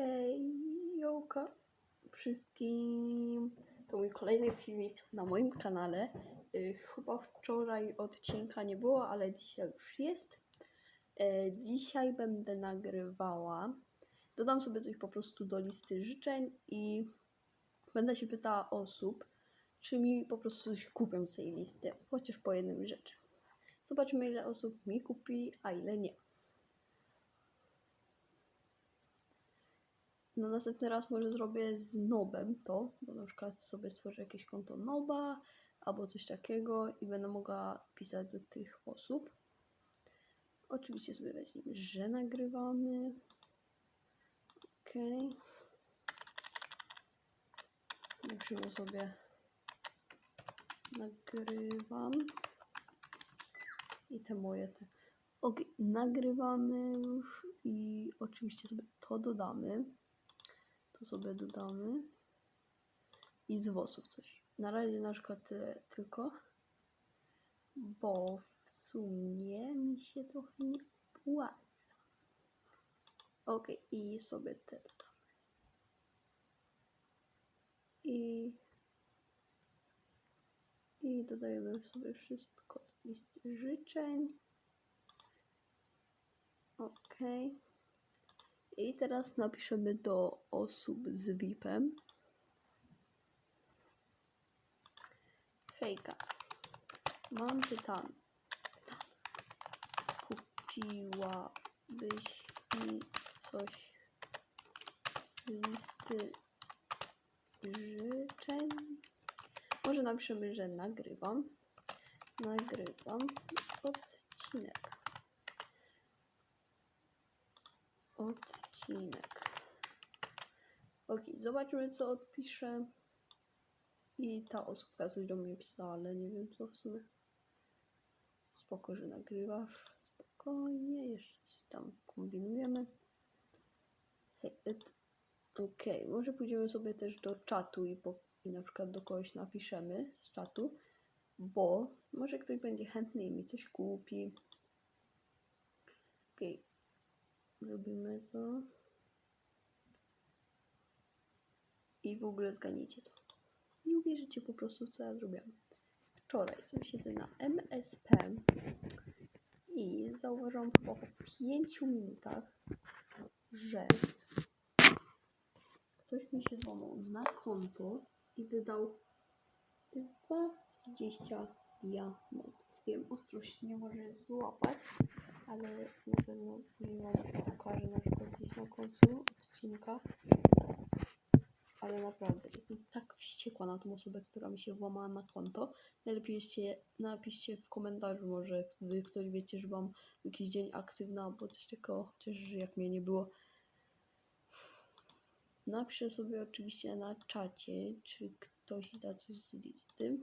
Hej, Joka wszystkim. To mój kolejny filmik na moim kanale. Y, Chyba wczoraj odcinka nie było, ale dzisiaj już jest. E, Dzisiaj będę nagrywała. Dodam sobie coś po prostu do listy życzeń i będę się pytała osób, czy mi po prostu coś kupią z tej listy, chociaż po jednym rzeczy. Zobaczymy, ile osób mi kupi, a ile nie. No następny raz może zrobię z Nobem to, bo na przykład sobie stworzę jakieś konto Noba albo coś takiego i będę mogła pisać do tych osób. Oczywiście sobie weźmiemy, że nagrywamy. Okej. Napiszemy sobie nagrywam. I te moje te. Ok, nagrywamy już i oczywiście sobie to dodamy. To sobie dodamy. I z włosów coś. Na razie na przykład tyle tylko. Bo w sumie mi się trochę nie opłaca. Ok, i sobie te dodamy. I, I dodajemy sobie wszystko do listy życzeń. Ok. I teraz napiszemy do osób z VIP-em. Hejka. Mam pytanie. Kupiłabyś mi coś z listy życzeń? Może napiszemy, że nagrywam. Nagrywam odcinek. Odcinek. Ok, zobaczmy co odpiszę. I ta osobka coś do mnie pisała, ale nie wiem co w sumie. Spoko, że nagrywasz. Spokojnie, jeszcze tam kombinujemy. Hej, et. Okej, może pójdziemy sobie też do czatu i, po, i na przykład do kogoś napiszemy z czatu, bo może ktoś będzie chętny i mi coś kupi. Okej, robimy to. I w ogóle zganicie co. Nie uwierzycie po prostu, co ja zrobiłam. Wczoraj sobie siedzę na MSP i zauważyłam po 5 minutach, że ktoś mi się złamał na konto i wydał 20 diamentów. Wiem, ostrość nie może złapać, ale na pewno mi wam pokażę na przykład gdzieś na końcu odcinka. Ale naprawdę jestem tak wściekła na tą osobę, która mi się włamała na konto. Najlepiej jeszcze napiszcie w komentarzu, może wy ktoś wiecie, że mam jakiś dzień aktywny albo coś takiego, chociaż jak mnie nie było. Napiszę sobie oczywiście na czacie, czy ktoś da coś z listy.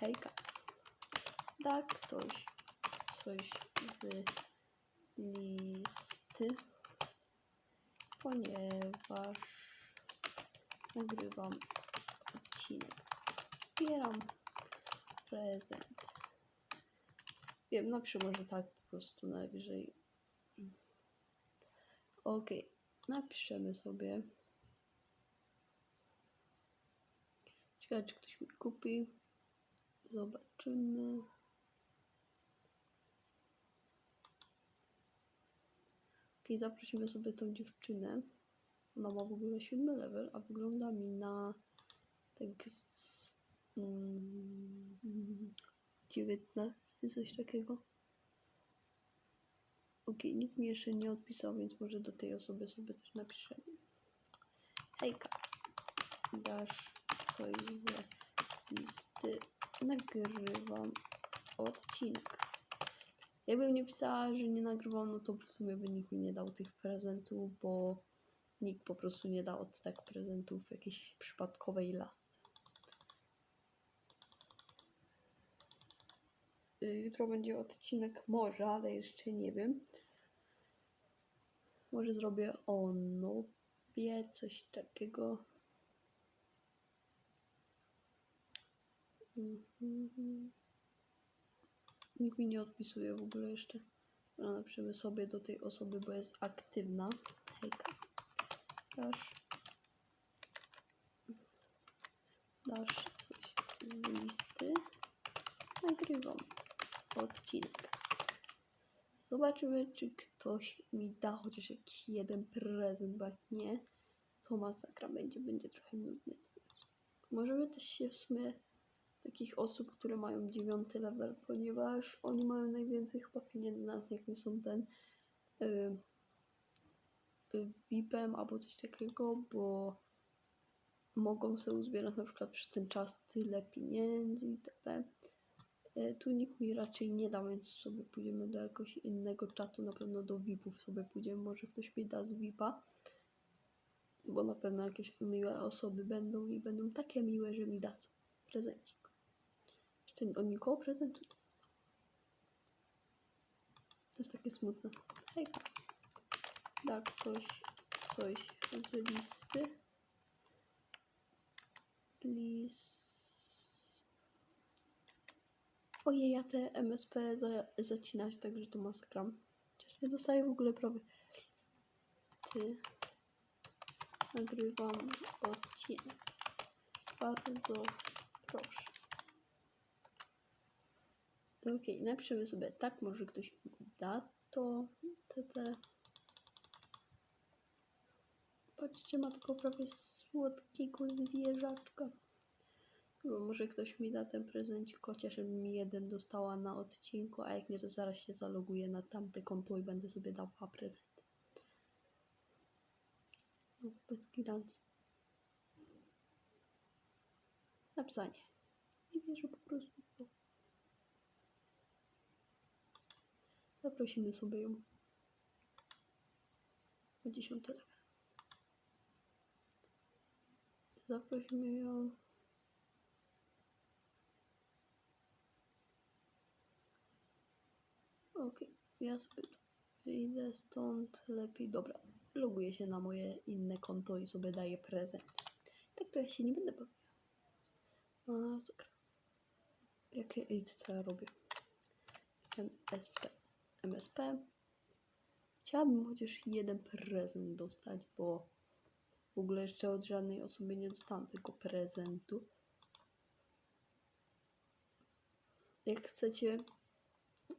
Hejka. Da ktoś coś z listy, ponieważ nagrywam odcinek. Zbieram prezent. Wiem, napiszę może tak po prostu najwyżej. Ok, napiszemy sobie. Ciekawe, czy ktoś mi kupi. Zobaczymy. Ok, zaprosimy sobie tą dziewczynę. Ona ma w ogóle siódmy level, a wygląda mi na tak z mm, 19, coś takiego. Ok, nikt mi jeszcze nie odpisał, więc może do tej osoby sobie też napiszemy. Hejka, dasz coś z listy, nagrywam odcinek. Jakbym nie pisała, że nie nagrywam, no to w sumie by nikt mi nie dał tych prezentów, bo nikt po prostu nie da od tak prezentów jakiejś przypadkowej lasce. Y, Jutro będzie odcinek może, ale jeszcze nie wiem. Może zrobię o nobie, coś takiego. Mhm. Nikt mi nie odpisuje w ogóle jeszcze. Napiszemy sobie do tej osoby, bo jest aktywna. Hejka. Dasz, dasz coś z listy, nagrywam odcinek. Zobaczymy, czy ktoś mi da chociaż jakiś jeden prezent, bo jak nie, to masakra będzie, będzie trochę nudny. Możemy też się w sumie takich osób, które mają dziewiąty level, ponieważ oni mają najwięcej chyba pieniędzy, nawet jak nie są ten y, y, VIP-em albo coś takiego, bo mogą sobie uzbierać na przykład przez ten czas tyle pieniędzy itp. Y, Tu nikt mi raczej nie da, więc sobie pójdziemy do jakiegoś innego czatu, na pewno do VIP-ów sobie pójdziemy, może ktoś mi da z VIP-a, bo na pewno jakieś miłe osoby będą i będą takie miłe, że mi dadzą prezencik. Jeszcze od nikogo prezentu. To jest takie smutne. Hejka. Da ktoś coś z listy. List. Ojej, ja te MSP za, zacinać, także to masakra. Chociaż nie dostaję w ogóle prawie. Ty. Nagrywam odcinek. Bardzo proszę. Okej, napiszemy sobie tak, może ktoś da to, te. Patrzcie, ma tylko prawie słodkiego zwierzaczka. Bo może ktoś mi da ten prezencik, chociaż mi jeden dostała na odcinku, a jak nie, to zaraz się zaloguję na tamte konto i będę sobie dawała prezent. No, bez gigancji. Napisanie. Nie wierzę po prostu. Zaprosimy sobie ją. Na dziesiąty level. Zaprosimy ją. Okej, ja sobie wyjdę stąd lepiej. Dobra, loguję się na moje inne konto i sobie daję prezent. Tak to ja się nie będę bawiła. Masakra. Jakie id co ja robię? MSP. MSP. Chciałabym chociaż jeden prezent dostać, bo w ogóle jeszcze od żadnej osoby nie dostałam tego prezentu. Jak chcecie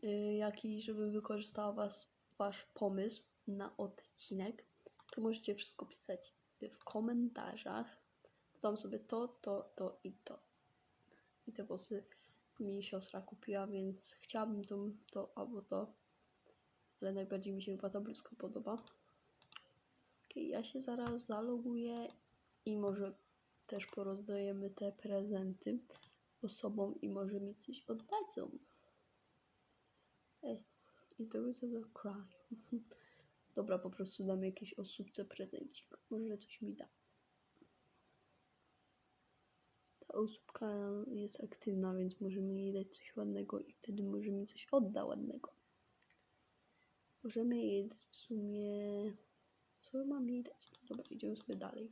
y, jakiś, żebym wykorzystała was, wasz pomysł na odcinek, to możecie wszystko pisać w komentarzach. Dam sobie to, to, to i to. I te włosy mi siostra kupiła, więc chciałabym to, to albo to. Ale najbardziej mi się chyba ta bluzka podoba. Ja się zaraz zaloguję i może też porozdajemy te prezenty osobom i może mi coś oddadzą. Ej, i to jest za cry. Dobra, po prostu damy jakiejś osóbce prezencik. Może coś mi da. Ta osóbka jest aktywna, więc możemy jej dać coś ładnego i wtedy może mi coś odda ładnego. Możemy jej w sumie... Co mam jej dać? Dobra, idziemy sobie dalej.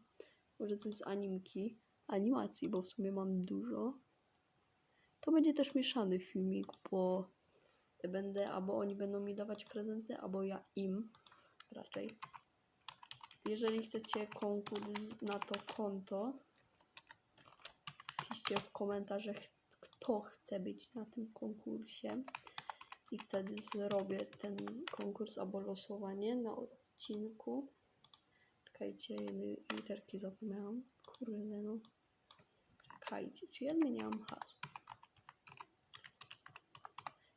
Może coś z animki, animacji, bo w sumie mam dużo. To będzie też mieszany filmik, bo będę, albo oni będą mi dawać prezenty, albo ja im raczej. Jeżeli chcecie konkurs na to konto, piszcie w komentarzach, kto chce być na tym konkursie. I wtedy zrobię ten konkurs albo losowanie na odcinku. Czekajcie, jednej literki zapomniałam. Kurde no. Czekajcie, czy ja zmieniałam hasło?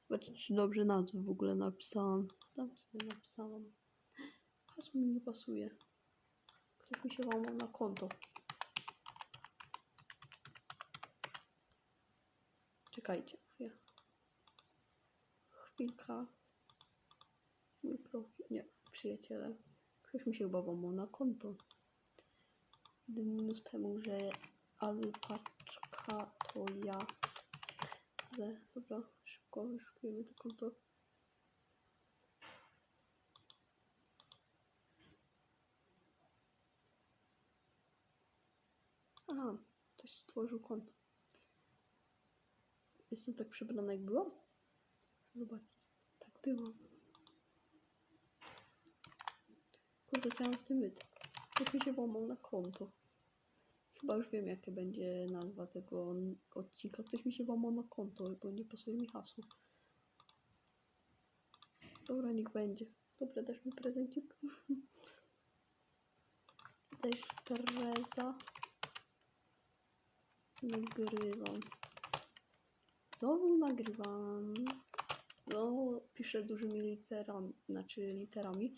Zobaczcie, czy dobrze nazwę w ogóle napisałam. Tam sobie napisałam. Hasło mi nie pasuje. Ktoś mi się łamał na konto. Czekajcie. Ja. Chwilka. Mój profil. Nie, przyjaciele. Ktoś mi się chyba łamał na konto. Minus temu, że alpaczka to ja. Dobra, szybko wyszukujemy to konto. Aha, ktoś stworzył konto. Jestem tak przebrana jak byłam? Zobacz, tak byłam. Kurde, co ja mam z tym myt? Ktoś mi się włamał na konto. Chyba już wiem, jakie będzie nazwa tego odcinka. Ktoś mi się włamał na konto, bo nie pasuje mi hasło. Dobra, niech będzie. Dobra, dasz mi prezencik. Też Teresa. Nagrywam. Znowu nagrywam. Znowu piszę dużymi literami, znaczy literami,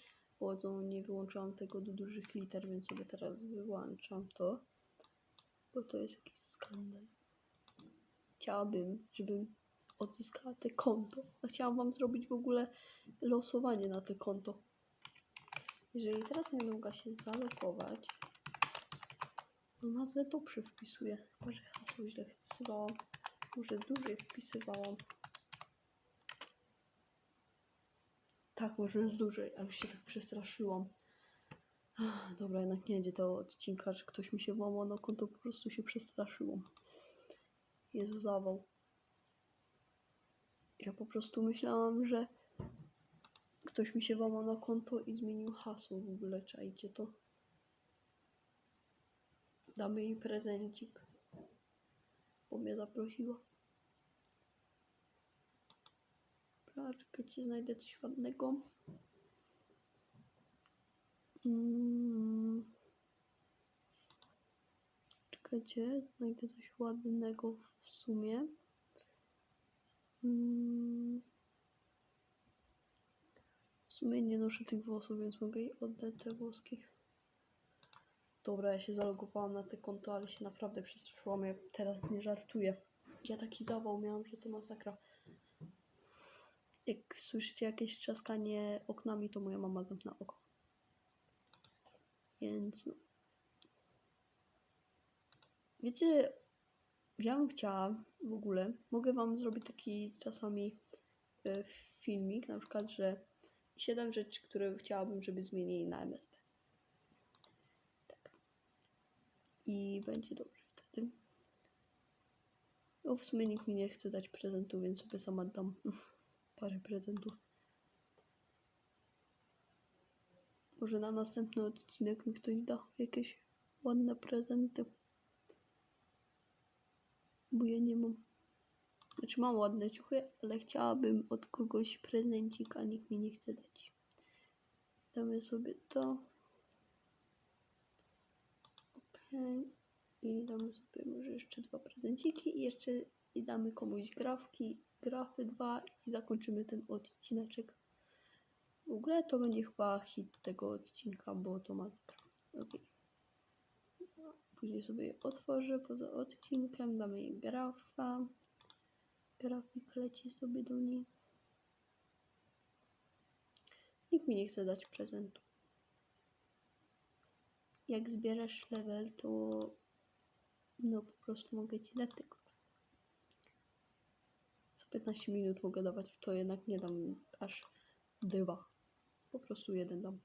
to nie wyłączyłam tego do dużych liter, więc sobie teraz wyłączam to, bo to jest jakiś skandal. Chciałabym, żebym odzyskała te konto. A chciałam wam zrobić w ogóle losowanie na te konto. Jeżeli teraz nie mogła się zalogować, no nazwę dobrze wpisuję. Chyba, że hasło źle wpisywałam. Może dłużej wpisywałam. Tak, może jest dłużej, ale już się tak przestraszyłam. Dobra, jednak nie będzie tego odcinka, że ktoś mi się włamał na konto, po prostu się przestraszyłam. Jezu, zawał. Ja po prostu myślałam, że ktoś mi się włamał na konto i zmienił hasło w ogóle, czajcie to. Damy jej prezencik, bo mnie zaprosiła. Dobra, czekajcie, znajdę coś ładnego. Mm. Czekajcie, znajdę coś ładnego w sumie. Mm. W sumie nie noszę tych włosów, więc mogę jej oddać te włoski. Dobra, ja się zalogowałam na te konto, ale się naprawdę przestraszyłam. Ja teraz nie żartuję. Ja taki zawał miałam, że to masakra. Jak słyszycie jakieś trzaskanie oknami, to moja mama zamknęła oko. Więc no. Wiecie, ja bym chciała w ogóle, mogę wam zrobić taki czasami e, filmik, na przykład, że 7 rzeczy, które chciałabym, żeby zmienili na MSP. Tak. I będzie dobrze wtedy. No w sumie nikt mi nie chce dać prezentu, więc sobie sama dam parę prezentów. Może na następny odcinek mi ktoś da jakieś ładne prezenty. Bo ja nie mam. Znaczy mam ładne ciuchy, ale chciałabym od kogoś prezencik, a nikt mi nie chce dać. Damy sobie to. Okej. I damy sobie może jeszcze dwa prezenciki i jeszcze i damy komuś grafki, grafy dwa i zakończymy ten odcineczek. W ogóle to będzie chyba hit tego odcinka, bo to ma. Okay. Później sobie otworzę poza odcinkiem, damy jej grafa. Grafik leci sobie do niej. Nikt mi nie chce dać prezentu. Jak zbierasz level, to no po prostu mogę ci dać tego. Co 15 minut mogę dawać, to jednak nie dam aż dwa. Po prostu jeden dam.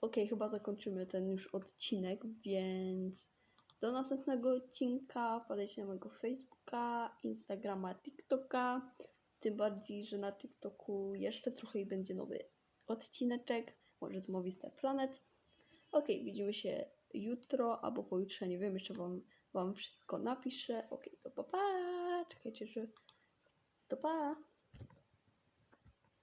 Ok, chyba zakończymy ten już odcinek, więc do następnego odcinka wpadajcie na mojego Facebooka, Instagrama, TikToka. Tym bardziej, że na TikToku jeszcze trochę i będzie nowy odcineczek, może z Movistar Planet. Ok, widzimy się jutro albo pojutrze, nie wiem, jeszcze wam, wam wszystko napiszę. Ok, to pa pa! Czekajcie, że to pa!